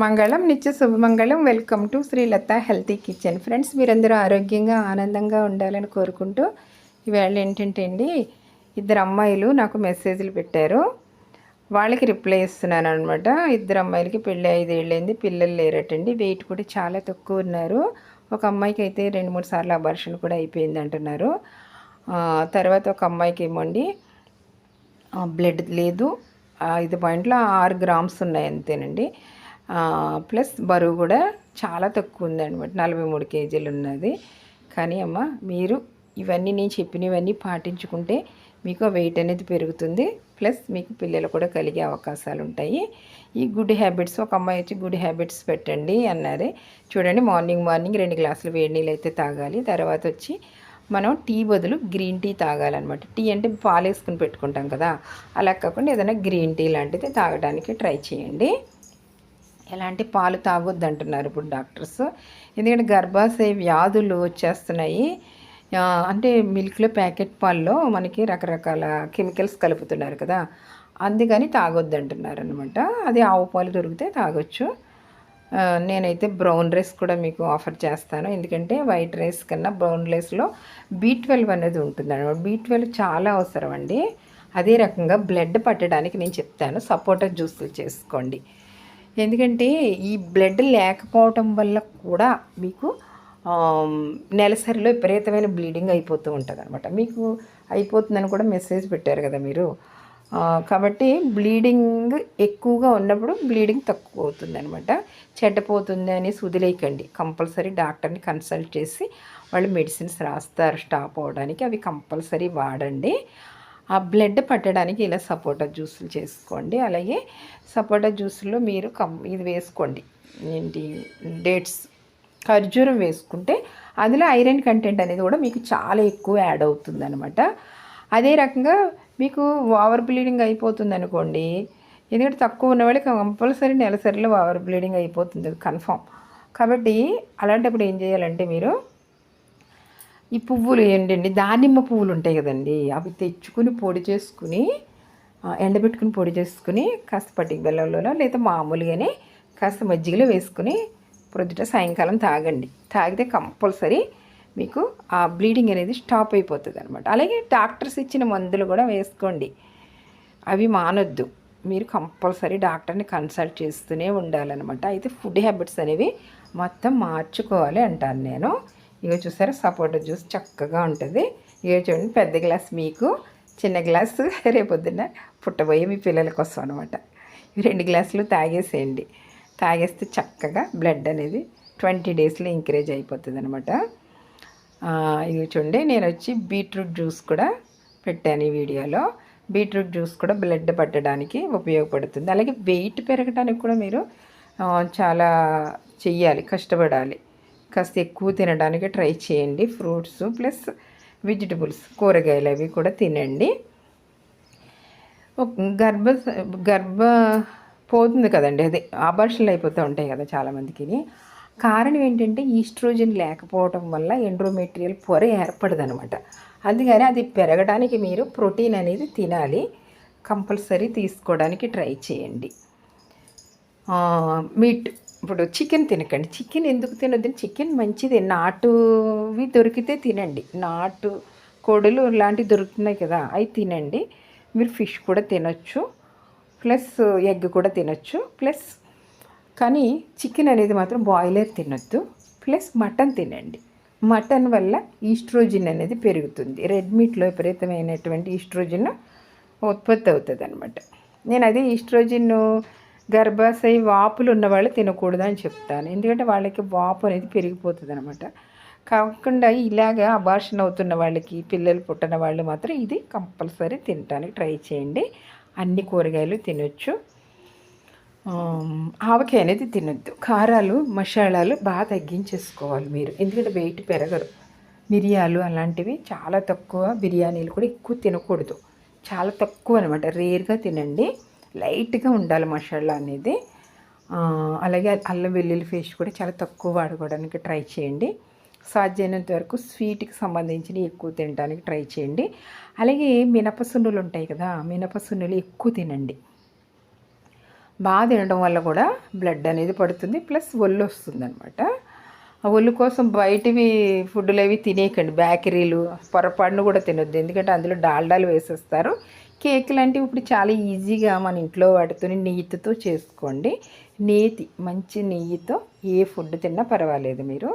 మంగళం నిత్య శుభమంగళం. Welcome to Srilatha healthy kitchen. Friends మీరందరూ ఆరోగ్యంగా ఆనందంగా ఉండాలని కోరుకుంటూ ఈవేళ ఏంటంటే అండి ఇద్దరు అమ్మాయిలు నాకు మెసేజ్లు పెట్టారు. వాళ్ళకి రిప్లై ఇస్తున్నాను అనమాట ఇద్దరు అమ్మాయిలకి పెళ్ళి ఐదేళ్ళైంది పిల్లలు లేరటండి. వెయిట్ కూడా చాలా తక్కువ ఉన్నారు. ఒక అమ్మాయికి అయితే రెండు మూడు సార్లు అబార్షన్ కూడా అయిపోయింది అంటున్నారు. తర్వాత ఒక అమ్మాయికి ఏమోండి బ్లడ్ లేదు. ఐదు పాయింట్లో ఆరు గ్రామ్స్ ఉన్నాయి అంతేనండి. ప్లస్ బరువు కూడా చాలా తక్కువ ఉందనమాట నలభై మూడు కేజీలు ఉన్నది. కానీ అమ్మ మీరు ఇవన్నీ నేను చెప్పినవన్నీ పాటించుకుంటే మీకు వెయిట్ అనేది పెరుగుతుంది. ప్లస్ మీకు పిల్లలు కూడా కలిగే అవకాశాలు ఉంటాయి. ఈ గుడ్ హ్యాబిట్స్ ఒక అమ్మాయి వచ్చి గుడ్ హ్యాబిట్స్ పెట్టండి అన్నారు. చూడండి మార్నింగ్ మార్నింగ్ రెండు గ్లాసులు వేడి నీళ్ళు అయితే తాగాలి. తర్వాత వచ్చి మనం టీ బదులు గ్రీన్ టీ తాగాలన్నమాట. టీ అంటే పాలు వేసుకుని పెట్టుకుంటాం కదా. అలా కాకుండా ఏదైనా గ్రీన్ టీ లాంటిది తాగడానికి ట్రై చేయండి. ఎలాంటి పాలు తాగొద్దు అంటున్నారు ఇప్పుడు డాక్టర్స్. ఎందుకంటే గర్భాశయ వ్యాధులు వచ్చేస్తున్నాయి. అంటే మిల్క్లో ప్యాకెట్ పాల్లో మనకి రకరకాల కెమికల్స్ కలుపుతున్నారు కదా. అందుకని తాగొద్దు అంటున్నారు అనమాట అది ఆవు పాలు దొరికితే తాగొచ్చు. నేనైతే బ్రౌన్ రైస్ కూడా మీకు ఆఫర్ చేస్తాను. ఎందుకంటే వైట్ రైస్ కన్నా బ్రౌన్ రైస్లో బీ ట్వెల్వ్ అనేది ఉంటుంది అనమాట బీ ట్వెల్వ్ చాలా అవసరం అండి. అదే రకంగా బ్లడ్ పట్టడానికి నేను చెప్తాను. సపోటా జ్యూసులు చేసుకోండి. ఎందుకంటే ఈ బ్లడ్ లేకపోవటం వల్ల కూడా మీకు నెలసరిలో విపరీతమైన బ్లీడింగ్ అయిపోతూ ఉంటుంది అనమాట మీకు అయిపోతుందని కూడా మెసేజ్ పెట్టారు కదా మీరు. కాబట్టి బ్లీడింగ్ ఎక్కువగా ఉన్నప్పుడు బ్లీడింగ్ తక్కువ అవుతుంది అనమాట చెడ్డపోతుంది అని సుదిలేయకండి. కంపల్సరీ డాక్టర్ని కన్సల్ట్ చేసి వాళ్ళు మెడిసిన్స్ రాస్తారు స్టాప్ అవ్వడానికి అవి కంపల్సరీ వాడండి. ఆ బ్లడ్ పట్టడానికి ఇలా సపోటా జ్యూసులు చేసుకోండి. అలాగే సపోటా జ్యూస్లో మీరు కం ఇది వేసుకోండి. ఏంటి? డేట్స్. ఖర్జూరం వేసుకుంటే అందులో ఐరన్ కంటెంట్ అనేది కూడా మీకు చాలా ఎక్కువ యాడ్ అవుతుంది అనమాట అదే రకంగా మీకు ఓవర్ బ్లీడింగ్ అయిపోతుంది అనుకోండి ఎందుకంటే తక్కువ ఉన్న వాళ్ళకి కంపల్సరీ నెలసరిలో ఓవర్ బ్లీడింగ్ అయిపోతుంది కన్ఫామ్. కాబట్టి అలాంటప్పుడు ఏం చేయాలంటే మీరు ఈ పువ్వులు ఏంటండి? దానిమ్మ పువ్వులు ఉంటాయి కదండి. అవి తెచ్చుకుని పొడి చేసుకుని ఎండబెట్టుకుని పొడి చేసుకుని కాస్త పట్టిక బెల్లంలోనో లేదా మామూలుగానే కాస్త మజ్జిగలో వేసుకుని ప్రొద్దుట సాయంకాలం తాగండి. తాగితే కంపల్సరీ మీకు ఆ బ్లీడింగ్ అనేది స్టాప్ అయిపోతుంది అనమాట అలాగే డాక్టర్స్ ఇచ్చిన మందులు కూడా వేసుకోండి. అవి మానొద్దు. మీరు కంపల్సరీ డాక్టర్ని కన్సల్ట్ చేస్తూనే ఉండాలన్నమాట. అయితే ఫుడ్ హ్యాబిట్స్ అనేవి మొత్తం మార్చుకోవాలి అంటాను నేను. ఇక చూసారా సపోటా జ్యూస్ చక్కగా ఉంటుంది. ఇక చూడండి పెద్ద గ్లాస్ మీకు చిన్న గ్లాసు రేపొద్దున పుట్టబోయే మీ పిల్లల కోసం అనమాట రెండు గ్లాసులు తాగేసేయండి. తాగేస్తే చక్కగా బ్లడ్ అనేది ట్వంటీ డేస్లో ఇంక్రీజ్ అయిపోతుంది అనమాట ఇవి చూడండి నేను వచ్చి బీట్రూట్ జ్యూస్ కూడా పెట్టాను ఈ వీడియోలో. బీట్రూట్ జ్యూస్ కూడా బ్లడ్ పట్టడానికి ఉపయోగపడుతుంది. అలాగే వెయిట్ పెరగడానికి కూడా మీరు చాలా చెయ్యాలి కష్టపడాలి. కాస్త ఎక్కువ తినడానికి ట్రై చేయండి. ఫ్రూట్స్ ప్లస్ వెజిటబుల్స్ కూరగాయలు అవి కూడా తినండి. గర్భ గర్భ పోతుంది కదండి. అదే ఆభర్షణలు అయిపోతూ ఉంటాయి కదా చాలామందికి. కారణం ఏంటంటే ఈస్ట్రోజన్ లేకపోవడం వల్ల ఎండ్రోమెటీరియల్ పొర ఏర్పడదనమాట. అందుకని అది పెరగడానికి మీరు ప్రోటీన్ అనేది తినాలి. కంపల్సరీ తీసుకోవడానికి ట్రై చేయండి. మీట్ ఇప్పుడు చికెన్ తినకండి. చికెన్ ఎందుకు తినొద్దని చికెన్ మంచిది. నాటువి దొరికితే తినండి. నాటు కోడులు లాంటివి దొరుకుతున్నాయి కదా అవి తినండి. మీరు ఫిష్ కూడా తినొచ్చు. ప్లస్ ఎగ్ కూడా తినొచ్చు. ప్లస్ కానీ చికెన్ అనేది మాత్రం బాయిలర్ తినొద్దు. ప్లస్ మటన్ తినండి. మటన్ వల్ల ఈస్ట్రోజిన్ అనేది పెరుగుతుంది. రెడ్ మీట్లో విపరీతమైనటువంటి ఈస్ట్రోజిన్ ఉత్పత్తి అవుతుంది అనమాట నేను అదే ఈస్ట్రోజిన్ గర్భాశయ వాపులు ఉన్న వాళ్ళు తినకూడదు అని చెప్తాను. ఎందుకంటే వాళ్ళకి వాపు అనేది పెరిగిపోతుంది అనమాట కాకుండా ఇలాగ అబార్షన్ అవుతున్న వాళ్ళకి పిల్లలు పుట్టిన వాళ్ళు మాత్రం ఇది కంపల్సరీ తినడానికి ట్రై చేయండి. అన్ని కూరగాయలు తినొచ్చు. ఆవకాయ అనేది తినొద్దు. కారాలు మసాలాలు బాగా తగ్గించేసుకోవాలి మీరు. ఎందుకంటే వెయిట్ పెరగరు మిరియాలు అలాంటివి చాలా తక్కువ బిర్యానీలు కూడా ఎక్కువ తినకూడదు. చాలా తక్కువ అనమాట రేర్గా తినండి. లైట్గా ఉండాలి మసాలా అనేది. అలాగే అల్లం వెల్లుల్లి పేస్ట్ కూడా చాలా తక్కువ వాడుకోవడానికి ట్రై చేయండి. సాధ్యమైనంత వరకు స్వీట్కి సంబంధించినవి ఎక్కువ తినడానికి ట్రై చేయండి. అలాగే మినపసున్నులు ఉంటాయి కదా మినపసున్నులు ఎక్కువ తినండి. బాగా తినడం వల్ల కూడా బ్లడ్ అనేది పడుతుంది ప్లస్ ఒళ్ళు వస్తుంది అనమాట ఆ ఒళ్ళు కోసం బయటవి ఫుడ్లు అవి తినేయకండి. బేకరీలు పొరపాటును కూడా తినొద్దు. ఎందుకంటే అందులో డాల్డాలు వేసేస్తారు. కేక్ లాంటివి ఇప్పుడు చాలా ఈజీగా మన ఇంట్లో వాటితోని నెయ్యితో చేసుకోండి. నేతి మంచి నెయ్యితో ఏ ఫుడ్ తిన్నా పర్వాలేదు మీరు.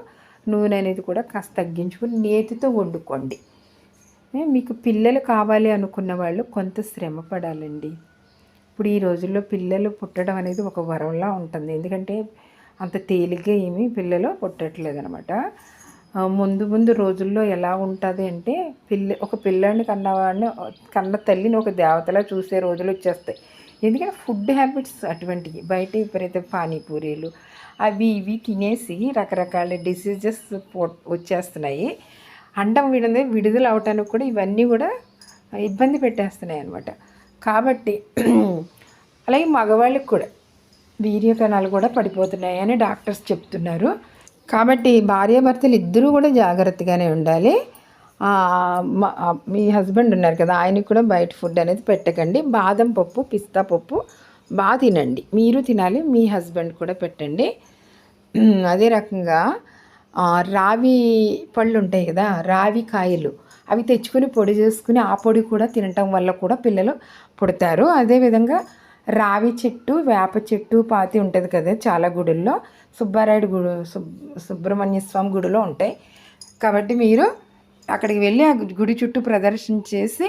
నూనె అనేది కూడా కాస్త తగ్గించుకొని నేతితో వండుకోండి. మీకు పిల్లలు కావాలి అనుకున్న వాళ్ళు కొంత శ్రమ పడాలండి. ఇప్పుడు ఈ రోజుల్లో పిల్లలు పుట్టడం అనేది ఒక వరంలా ఉంటుంది. ఎందుకంటే అంత తేలిగ్గా ఏమీ పిల్లలు పుట్టట్లేదు అనమాట ముందు ముందు రోజుల్లో ఎలా ఉంటుంది అంటే పిల్ల ఒక పిల్లాడిని కన్నవాడిని కన్న తల్లిని ఒక దేవతలా చూసే రోజులు వచ్చేస్తాయి. ఎందుకంటే ఫుడ్ హ్యాబిట్స్ అటువంటివి బయట విపరీత పానీపూరీలు అవి ఇవి తినేసి రకరకాల డిసీజెస్ వచ్చేస్తున్నాయి. అండం విడదే విడుదల అవటానికి కూడా ఇవన్నీ కూడా ఇబ్బంది పెట్టేస్తున్నాయి అనమాట కాబట్టి అలాగే మగవాళ్ళకి కూడా వీర్యకణాలు కూడా పడిపోతున్నాయి అని డాక్టర్స్ చెప్తున్నారు. కాబట్టి భార్యాభర్తలు ఇద్దరూ కూడా జాగ్రత్తగానే ఉండాలి. మీ హస్బెండ్ ఉన్నారు కదా ఆయనకి కూడా బయట ఫుడ్ అనేది పెట్టకండి. బాదం పప్పు పిస్తా పప్పు బాగా తినండి. మీరు తినాలి మీ హస్బెండ్ కూడా పెట్టండి. అదే రకంగా రావి పళ్ళు ఉంటాయి కదా రావి కాయలు అవి తెచ్చుకొని పొడి చేసుకుని ఆ పొడి కూడా తినటం వల్ల కూడా పిల్లలు పుడతారు. అదేవిధంగా రావి చెట్టు వేప చెట్టు పాతి ఉంటుంది కదా చాలా గుడుల్లో. సుబ్బారాయుడు గుడు సుబ్రహ్మణ్య స్వామి గుడిలో ఉంటాయి. కాబట్టి మీరు అక్కడికి వెళ్ళి ఆ గుడి చుట్టూ ప్రదర్శన చేసి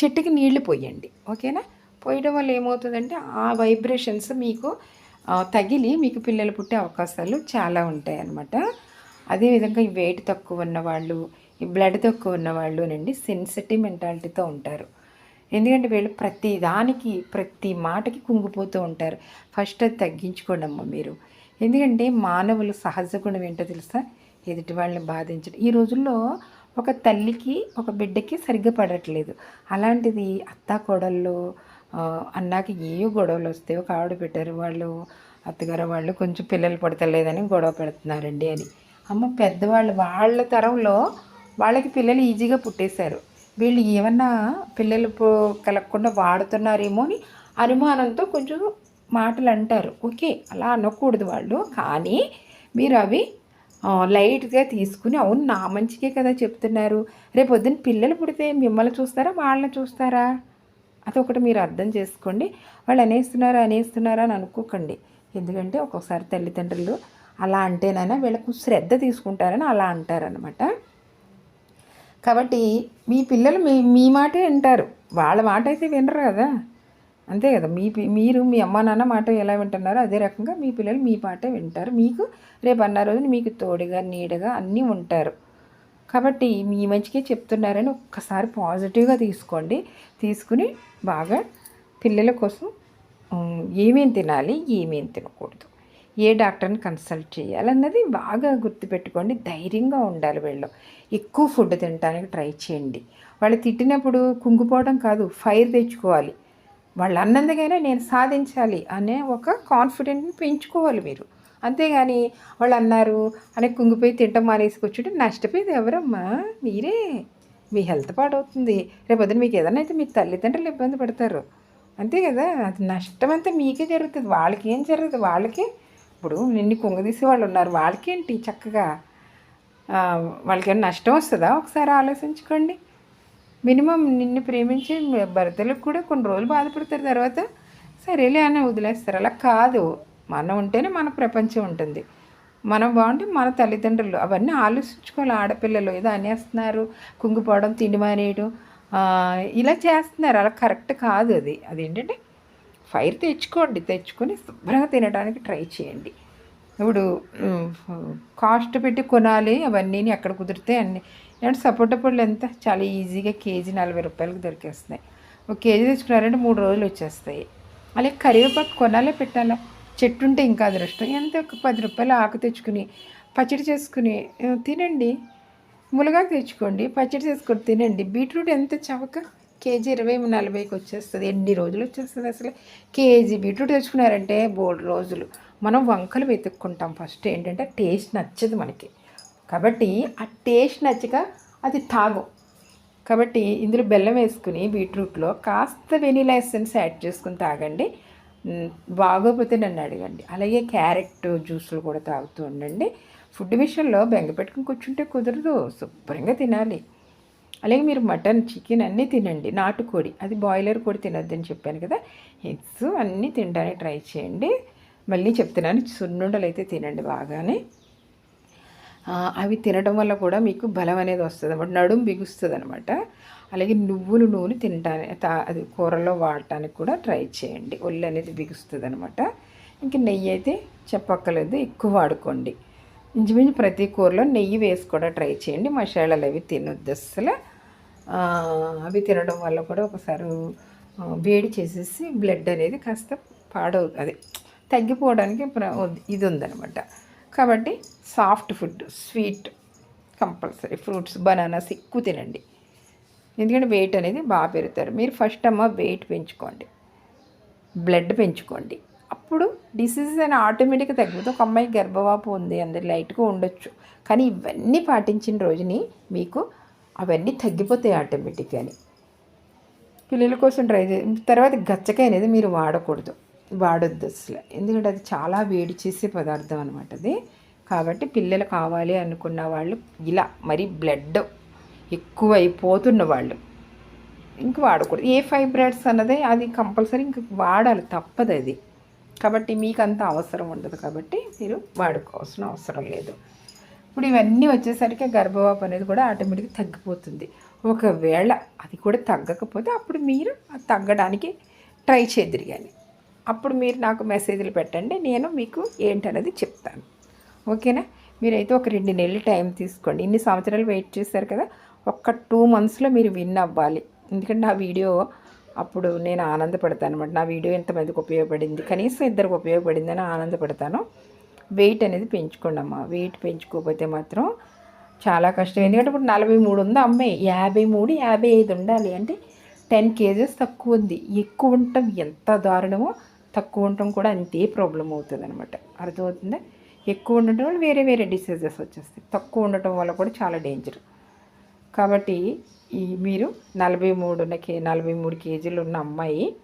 చెట్టుకి నీళ్ళు పోయండి. ఓకేనా? పోయడం వల్ల ఏమవుతుందంటే ఆ వైబ్రేషన్స్ మీకు తగిలి మీకు పిల్లలు పుట్టే అవకాశాలు చాలా ఉంటాయి అన్నమాట. అదేవిధంగా ఈ వెయిట్ తక్కువ ఉన్న వాళ్ళు ఈ బ్లడ్ తక్కువ ఉన్న వాళ్ళు అండి సెన్సిటివ్ మెంటాలిటీతో ఉంటారు. ఎందుకంటే వీళ్ళు ప్రతి దానికి ప్రతి మాటకి కుంగిపోతూ ఉంటారు. ఫస్ట్ అది తగ్గించుకోండి అమ్మ మీరు. ఎందుకంటే మానవులు సహజ గుణం ఏంటో తెలుసా? ఎదుటి వాళ్ళని బాధించడం. ఈ రోజుల్లో ఒక తల్లికి ఒక బిడ్డకి సరిగ్గా పడట్లేదు. అలాంటిది అత్త కోడళ్ళు అన్నాకి ఏ గొడవలు వస్తే ఒక ఆవిడ పెట్టారు వాళ్ళు అత్తగారు వాళ్ళు కొంచెం పిల్లలు పడతలేదని గొడవ పెడుతున్నారండి అని. అమ్మ పెద్దవాళ్ళు వాళ్ళ తరంలో వాళ్ళకి పిల్లలు ఈజీగా పుట్టేశారు. వీళ్ళు ఏమన్నా పిల్లలు కలగకుండా వాడుతున్నారేమో అని అనుమానంతో కొంచెం మాటలు అంటారు. ఓకే అలా అనకూడదు వాళ్ళు. కానీ మీరు అవి లైట్గా తీసుకుని అవును నా మంచికే కదా చెప్తున్నారు. రేపు పొద్దున్న పిల్లలు పుడితే మిమ్మల్ని చూస్తారా వాళ్ళని చూస్తారా? అదొకటి మీరు అర్థం చేసుకోండి. వాళ్ళు అనేస్తున్నారా అనేస్తున్నారా అని అనుకోకండి. ఎందుకంటే ఒక్కొక్కసారి తల్లిదండ్రులు అలా అంటేనైనా వీళ్ళకు శ్రద్ధ తీసుకుంటారని అలా అంటారనమాట కాబట్టి మీ పిల్లలు మీ మీ మాటే వింటారు. వాళ్ళ మాట అయితే వినరు కదా. అంతే కదా. మీ పి- మీరు మీ అమ్మ నాన్న మాట ఎలా వింటున్నారో అదే రకంగా మీ పిల్లలు మీ పాటే వింటారు. మీకు రేపు అన్న రోజున మీకు తోడుగా నీడగా అన్నీ ఉంటారు. కాబట్టి మీ మంచికే చెప్తున్నారని ఒక్కసారి పాజిటివ్గా తీసుకోండి. తీసుకుని బాగా పిల్లల కోసం ఏమేమి ఏమేం తినాలి ఏమేం తినకూడదు. ఏ డాక్టర్ని కన్సల్ట్ చేయాలన్నది బాగా గుర్తుపెట్టుకోండి ధైర్యంగా ఉండాలి వీళ్ళు. ఎక్కువ ఫుడ్ తినడానికి ట్రై చేయండి. వాళ్ళు తిట్టినప్పుడు కుంగిపోవడం కాదు ఫైర్ తెచ్చుకోవాలి. వాళ్ళు అన్నందుకైనా నేను సాధించాలి అనే ఒక కాన్ఫిడెంట్ని పెంచుకోవాలి మీరు. అంతేగాని వాళ్ళు అన్నారు అని కుంగిపోయి తింటం మానేసి కూర్చుంటే నష్టపోయేది ఎవరమ్మా? మీరే. మీ హెల్త్ పాడవుతుంది. రేపొద్దున మీకు ఏదైనా అయితే మీ తల్లిదండ్రులు ఇబ్బంది పడతారు. అంతే కదా? అది నష్టం అంతా మీకే జరుగుతుంది. వాళ్ళకి ఏం జరుగుతుంది వాళ్ళకి ఇప్పుడు నిన్ను కుంగదీసే వాళ్ళు ఉన్నారు. వాళ్ళకేంటి చక్కగా? వాళ్ళకేమైనా వాళ్ళకి ఏమైనా నష్టం వస్తుందా? ఒకసారి ఆలోచించుకోండి. మినిమం నిన్ను ప్రేమించే భర్తలకు కూడా కొన్ని రోజులు బాధపడతారు. తర్వాత సరేలే అని వదిలేస్తారు. అలా కాదు. మనం ఉంటేనే మన ప్రపంచం ఉంటుంది. మనం బాగుంటే మన తల్లిదండ్రులు. అవన్నీ ఆలోచించుకోవాలి. ఆడపిల్లలు ఏదో అనేస్తున్నారు. కుంగిపోవడం తిండి మానేయడం. ఇలా చేస్తున్నారు. అలా కరెక్ట్ కాదు అది. అదేంటంటే ఫైర్ తెచ్చుకోండి తెచ్చుకొని శుభ్రంగా తినడానికి ట్రై చేయండి. ఇప్పుడు ఉమ్, కాస్ట్ పెట్టి కొనాలి అవన్నీ ఎక్కడ కుదిరితే అన్నీ. అంటే సపోటా పళ్ళు ఎంత? చాలా ఈజీగా కేజీ నలభై రూపాయలకు దొరికేస్తున్నాయి. ఒక కేజీ తెచ్చుకున్నారంటే మూడు రోజులు వచ్చేస్తాయి. అలాగే కరివేపాకు కొనాలే పెట్టాలా? చెట్టు ఉంటే ఇంకా అదృష్టం. ఎంత? ఒక పది రూపాయలు ఆకు తెచ్చుకుని పచ్చడి చేసుకుని తినండి. మునగాకు తెచ్చుకోండి పచ్చడి చేసుకొని తినండి. బీట్రూట్ ఎంత? చవక? కేజీ ఇరవై నలభైకి వచ్చేస్తుంది. ఎన్ని రోజులు వచ్చేస్తుంది అసలు? కేజీ బీట్రూట్ తెచ్చుకున్నారంటే బోల్డ్ రోజులు. మనం వంకలు వెతుక్కుంటాం ఫస్ట్. ఏంటంటే టేస్ట్ నచ్చదు మనకి. కాబట్టి ఆ టేస్ట్ నచ్చక అది తాగం. కాబట్టి ఇందులో బెల్లం వేసుకుని బీట్రూట్లో కాస్త వెనీలా ఎసెన్స్ యాడ్ చేసుకుని తాగండి. బాగోపోతే నన్ను అడగండి. అలాగే క్యారెట్ జ్యూసులు కూడా తాగుతూ ఉండండి. ఫుడ్ విషయంలో బెంగ పెట్టుకుని కూర్చుంటే కుదరదు. శుభ్రంగా తినాలి. అలాగే మీరు మటన్ చికెన్ అన్నీ తినండి. నాటుకోడి. అది బాయిలర్ కోడి తినొద్దని చెప్పాను కదా. ఎగ్స్ అన్నీ తినడానికి ట్రై చేయండి. మళ్ళీ చెప్తున్నాను సున్నుండలు అయితే తినండి బాగానే. అవి తినడం వల్ల కూడా మీకు బలం అనేది వస్తుంది అనమాట నడుము బిగుస్తుంది అనమాట అలాగే నువ్వులు నూనె తినడానికి అది కూరలో వాడటానికి కూడా ట్రై చేయండి. ఒళ్ళు అనేది బిగుస్తుంది అనమాట ఇంకా నెయ్యి అయితే చెప్పక్కలేదు ఎక్కువ వాడుకోండి. ఇంచుమించు ప్రతి కూరలో నెయ్యి వేసి కూడా ట్రై చేయండి. మసాలాలు అవి తినొద్దు అసలు అవి తినడం వల్ల కూడా ఒకసారి వేడి చేసేసి బ్లడ్ అనేది కాస్త పాడవు అదే తగ్గిపోవడానికి ప్ర- ఇది ఉందన్నమాట. కాబట్టి soft food sweet compulsory fruits bananas ఎక్కువ తినండి. ఎందుకంటే వెయిట్ అనేది బాగా పెరుగుతారు. మీరు ఫస్ట్ అమ్మ వెయిట్ పెంచుకోండి. బ్లడ్ పెంచుకోండి. అప్పుడు డిసీజెస్ అని ఆటోమేటిక్గా తగ్గిపోతే ఒక అమ్మాయి గర్భవాపు ఉంది అందరు లైట్గా ఉండొచ్చు. కానీ ఇవన్నీ పాటించిన రోజుని మీకు అవన్నీ తగ్గిపోతాయి ఆటోమేటిక్గాని పిల్లల కోసం ట్రై చే తర్వాత గచ్చకాయ అనేది మీరు వాడకూడదు. వాడొద్దు అసలు. ఎందుకంటే అది చాలా వేడి చేసే పదార్థం అనమాట అది. కాబట్టి పిల్లలు కావాలి అనుకున్న వాళ్ళు ఇలా మరి బ్లడ్ ఎక్కువ అయిపోతున్న వాళ్ళు ఇంక వాడకూడదు. ఏ ఫైబ్రాయిడ్స్ అన్నదే అది కంపల్సరీ ఇంక వాడాలి తప్పదు అది. కాబట్టి మీకు అంత అవసరం ఉండదు కాబట్టి మీరు వాడుకోవాల్సిన అవసరం లేదు. ఇప్పుడు ఇవన్నీ వచ్చేసరికి గర్భవాపు అనేది కూడా ఆటోమేటిక్గా తగ్గిపోతుంది. ఒకవేళ అది కూడా తగ్గకపోతే అప్పుడు మీరు అది తగ్గడానికి ట్రై చేద్దురు కానీ. అప్పుడు మీరు నాకు మెసేజ్లు పెట్టండి నేను మీకు ఏంటనేది చెప్తాను. ఓకేనా? మీరైతే ఒక రెండు నెలలు టైం తీసుకోండి. ఇన్ని సంవత్సరాలు వెయిట్ చేశారు కదా ఒక్క టూ మంత్స్లో మీరు విన్ అవ్వాలి. ఎందుకంటే నా వీడియో అప్పుడు నేను ఆనందపడతాను అనమాట నా వీడియో ఎంతమందికి ఉపయోగపడింది? కనీసం ఇద్దరికి ఉపయోగపడిందని ఆనందపడతాను. వెయిట్ అనేది పెంచుకోండి అమ్మ వెయిట్ పెంచుకోకపోతే మాత్రం చాలా కష్టం. ఎందుకంటే ఇప్పుడు నలభై మూడు ఉంది. అమ్మాయి యాభై మూడు యాభై ఐదు ఉండాలి. అంటే టెన్ కేజెస్ తక్కువ ఉంది. ఎక్కువ ఉండటం ఎంత దారుణమో తక్కువ ఉండటం కూడా అంతే ప్రాబ్లం అవుతుంది అనమాట అర్థమవుతుందా? ఎక్కువ ఉండటం వల్ల వేరే వేరే డిసీజెస్ వచ్చేస్తాయి. తక్కువ ఉండటం వల్ల కూడా చాలా డేంజర్ కాబట్టి ఈ మీరు నలభై మూడున్న కే నలభై మూడు కేజీలు ఉన్న అమ్మాయి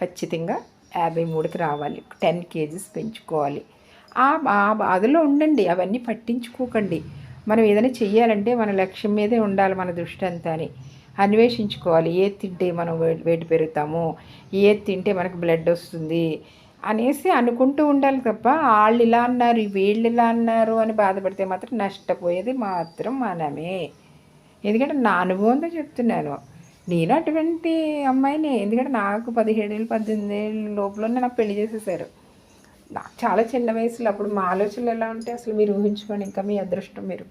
ఖచ్చితంగా యాభై మూడుకి రావాలి. టెన్ కేజీస్ పెంచుకోవాలి. ఆ బాధలో ఉండండి అవన్నీ పట్టించుకోకండి. మనం ఏదైనా చెయ్యాలంటే మన లక్ష్యం మీదే ఉండాలి మన దృష్టి అంతా అని. అన్వేషించుకోవాలి. ఏది తింటే మనం వే- వెయిట్ పెరుగుతాము ఏది తింటే మనకు బ్లడ్ వస్తుంది అనేసి అనుకుంటూ ఉండాలి తప్ప వాళ్ళు ఇలా అన్నారు వీళ్ళు ఇలా అన్నారు అని బాధపడితే మాత్రం నష్టపోయేది మాత్రం మనమే. ఎందుకంటే నా అనుభవంతో చెప్తున్నాను. నేను అటువంటి అమ్మాయిని. ఎందుకంటే నాకు పదిహేడు ఏళ్ళు పద్దెనిమిది ఏళ్ళ లోపల నాకు పెళ్ళి చేసేసారు. నాకు చాలా చిన్న వయసులో అప్పుడు మా ఆలోచనలు ఎలా ఉంటే అసలు మీరు ఊహించుకోండి ఇంకా మీ అదృష్టం మీరు.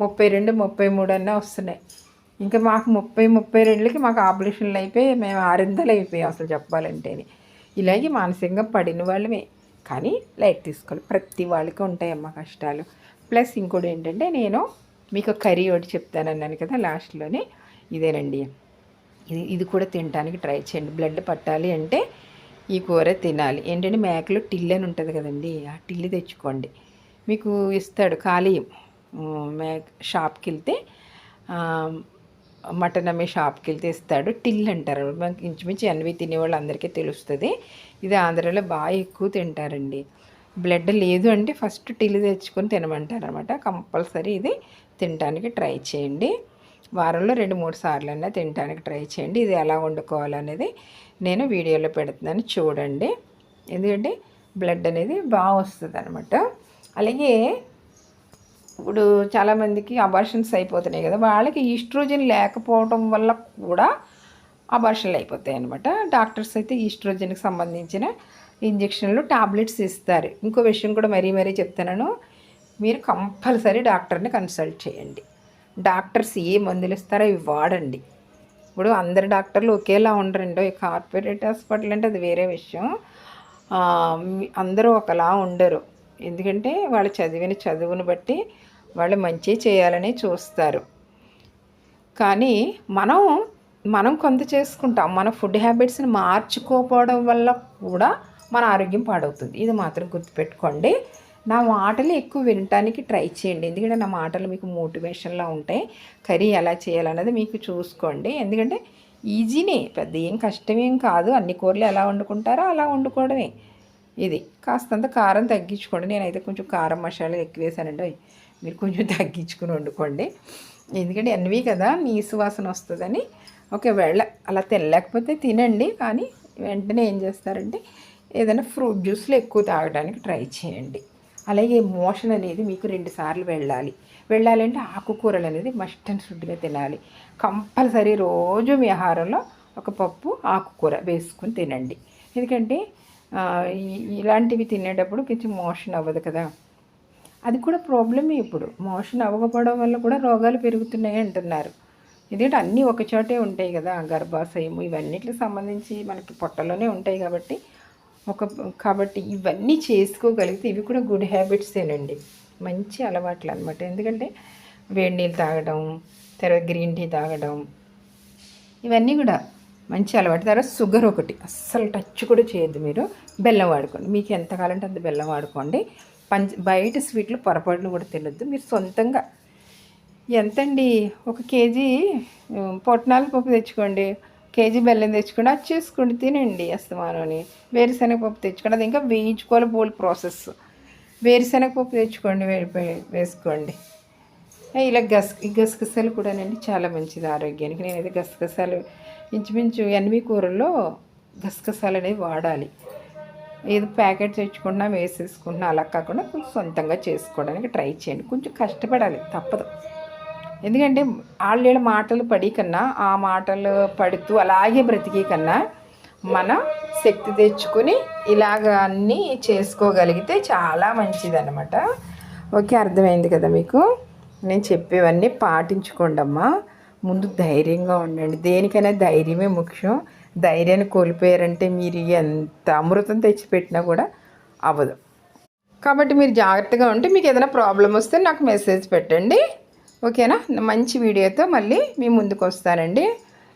ముప్పై రెండు ముప్పై మూడు అన్నా వస్తున్నాయి. ఇంకా మాకు ముప్పై ముప్పై రెండులకి మాకు ఆపరేషన్లు అయిపోయి మేము ఆరిందలు అయిపోయాం అసలు చెప్పాలంటే ఇలాగే మానసికంగా పడిన వాళ్ళమే. కానీ లైట్ తీసుకోవాలి. ప్రతి వాళ్ళకి అమ్మ కష్టాలు. ప్లస్ ఇంకోటి ఏంటంటే నేను మీకు కర్రీ ఒకటి చెప్తానన్నాను కదా లాస్ట్లోనే. ఇదేనండి. ఇది ఇది కూడా తినడానికి ట్రై చేయండి. బ్లడ్ పట్టాలి అంటే ఈ కూర తినాలి. ఏంటంటే మేకలో టిల్లు అని ఉంటుంది కదండి ఆ టిల్లు తెచ్చుకోండి. మీకు ఇస్తాడు ఖాళీయం మేక షాప్కి వెళ్తే మటన్ అమ్మే షాప్కి వెళ్తే ఇస్తాడు. టిల్ అంటారు. మనకి ఇంచుమించు ఎనభై తినేవాళ్ళు అందరికీ తెలుస్తుంది. ఇది ఆంధ్రాలో బాగా ఎక్కువ తింటారండి. బ్లడ్ లేదు అంటే ఫస్ట్ టిల్ తెచ్చుకొని తినమంటారు అనమాట కంపల్సరీ ఇది తినడానికి ట్రై చేయండి. వారంలో రెండు మూడు సార్లు అయినా తినడానికి ట్రై చేయండి. ఇది ఎలా వండుకోవాలనేది నేను వీడియోలో పెడుతున్నాను చూడండి. ఎందుకంటే బ్లడ్ అనేది బాగా వస్తుంది అనమాట అలాగే ఇప్పుడు చాలామందికి అబార్షన్స్ అయిపోతున్నాయి కదా వాళ్ళకి ఈస్ట్రోజన్ లేకపోవడం వల్ల కూడా అబార్షన్లు అయిపోతాయి అనమాట డాక్టర్స్ అయితే ఈస్ట్రోజన్కి సంబంధించిన ఇంజక్షన్లు టాబ్లెట్స్ ఇస్తారు. ఇంకో విషయం కూడా మరీ మరీ చెప్తున్నాను. మీరు కంపల్సరీ డాక్టర్ని కన్సల్ట్ చేయండి. డాక్టర్స్ ఏ మందులు ఇస్తారో అవి వాడండి. ఇప్పుడు అందరు డాక్టర్లు ఒకేలా ఉండరండి. కార్పొరేట్ హాస్పిటల్ అంటే అది వేరే విషయం. అందరూ ఒకలా ఉండరు. ఎందుకంటే వాళ్ళు చదివిన చదువుని బట్టి వాళ్ళు మంచి చేయాలని చూస్తారు. కానీ మనం మనం కొంత చేసుకుంటాం. మన ఫుడ్ హ్యాబిట్స్ని మార్చుకోకపోవడం వల్ల కూడా మన ఆరోగ్యం పాడవుతుంది. ఇది మాత్రం గుర్తుపెట్టుకోండి. నా మాటలు ఎక్కువ వినటానికి ట్రై చేయండి. ఎందుకంటే నా మాటలు మీకు మోటివేషన్లా ఉంటాయి. కర్రీ ఎలా చేయాలన్నది మీకు చూసుకోండి. ఎందుకంటే ఈజీనే. పెద్ద ఏం కష్టమేం కాదు. అన్ని కూరలు ఎలా వండుకుంటారో అలా వండుకోవడమే. ఇది. కాస్తంత కారం తగ్గించుకోండి. నేనైతే కొంచెం కారం మసాలా ఎక్కువ వేసానండి. మీరు కొంచెం తగ్గించుకుని వండుకోండి. ఎందుకంటే ఎన్వి కదా నీసు వాసన వస్తుందని. ఒకవేళ అలా తినలేకపోతే తినండి. కానీ వెంటనే ఏం చేస్తారంటే ఏదైనా ఫ్రూట్ జ్యూస్లు ఎక్కువ తాగడానికి ట్రై చేయండి. అలాగే మోషన్ అనేది మీకు రెండు సార్లు వెళ్ళాలి. వెళ్ళాలంటే ఆకుకూరలు అనేది మస్ట్ అండ్ షుడ్గా తినాలి. కంపల్సరీ రోజు మీ ఆహారంలో ఒక పప్పు ఆకుకూర వేసుకుని తినండి. ఎందుకంటే ఇలాంటివి తినేటప్పుడు కొంచెం మోషన్ అవ్వదు కదా. అది కూడా ప్రాబ్లమే ఇప్పుడు. మోషన్ అవ్వకపోవడం వల్ల కూడా రోగాలు పెరుగుతున్నాయి అంటున్నారు. ఎందుకంటే అన్నీ ఒకచోటే ఉంటాయి కదా. గర్భాశయం ఇవన్నిటికి సంబంధించి మనకి పొట్టలోనే ఉంటాయి కాబట్టి ఒక కాబట్టి ఇవన్నీ చేసుకోగలిగితే ఇవి కూడా గుడ్ హ్యాబిట్సేనండి మంచి అలవాట్లు అనమాట ఎందుకంటే వేడి నీళ్ళు తాగడం తర్వాత గ్రీన్ టీ తాగడం ఇవన్నీ కూడా మంచి అలవాటు. తర్వాత షుగర్ ఒకటి. అస్సలు టచ్ కూడా చేయొద్దు మీరు. బెల్లం వాడుకోండి. మీకు ఎంత కావాలంటే అంత బెల్లం వాడుకోండి. పంచ బయట స్వీట్లు పొరపాట్లు కూడా తినొద్దు. మీరు సొంతంగా ఎంతండి? ఒక కేజీ పొట్నాల పప్పు తెచ్చుకోండి. కేజీ బెల్లం తెచ్చుకోండి అది చేసుకుని తినండి అస్తమానని వేరుశనగ పప్పు తెచ్చుకోండి. అది ఇంకా వేయించుకోవాలి బోల్ ప్రాసెస్. వేరుశనగ పప్పు తెచ్చుకోండి వేసుకోండి. ఇలా గస గసగసాలు కూడానండి చాలా మంచిది ఆరోగ్యానికి. నేనైతే గసగసాలు ఇంచుమించు ఎనిమి కూరల్లో గసగసాలు అనేవి వాడాలి. ఏదో ప్యాకెట్ తెచ్చుకున్నా వేసేసుకున్నా అలా కాకుండా కొంచెం సొంతంగా చేసుకోవడానికి ట్రై చేయండి. కొంచెం కష్టపడాలి తప్పదు. ఎందుకంటే వాళ్ళ మాటలు పడి కన్నా ఆ మాటలు పడుతూ అలాగే బ్రతికే కన్నా మన శక్తి తెచ్చుకొని ఇలాగ అన్నీ చేసుకోగలిగితే చాలా మంచిదన్నమాట. ఓకే అర్థమైంది కదా మీకు? నేను చెప్పేవన్నీ పాటించుకోండి అమ్మా ముందు ధైర్యంగా ఉండండి. దేనికైనా ధైర్యమే ముఖ్యం. ధైర్యాన్ని కోల్పోయారంటే మీరు ఎంత అమృతం తెచ్చిపెట్టినా కూడా అవ్వదు. కాబట్టి మీరు జాగ్రత్తగా ఉంటే మీకు ఏదైనా ప్రాబ్లం వస్తే నాకు మెసేజ్ పెట్టండి. ఓకేనా? మంచి వీడియోతో మళ్ళీ మీ ముందుకు వస్తానండి.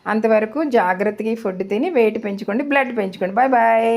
అంతవరకు జాగ్రత్తగా ఈ ఫుడ్ తిని వెయిట్ పెంచుకోండి బ్లడ్ పెంచుకోండి. Bye bye.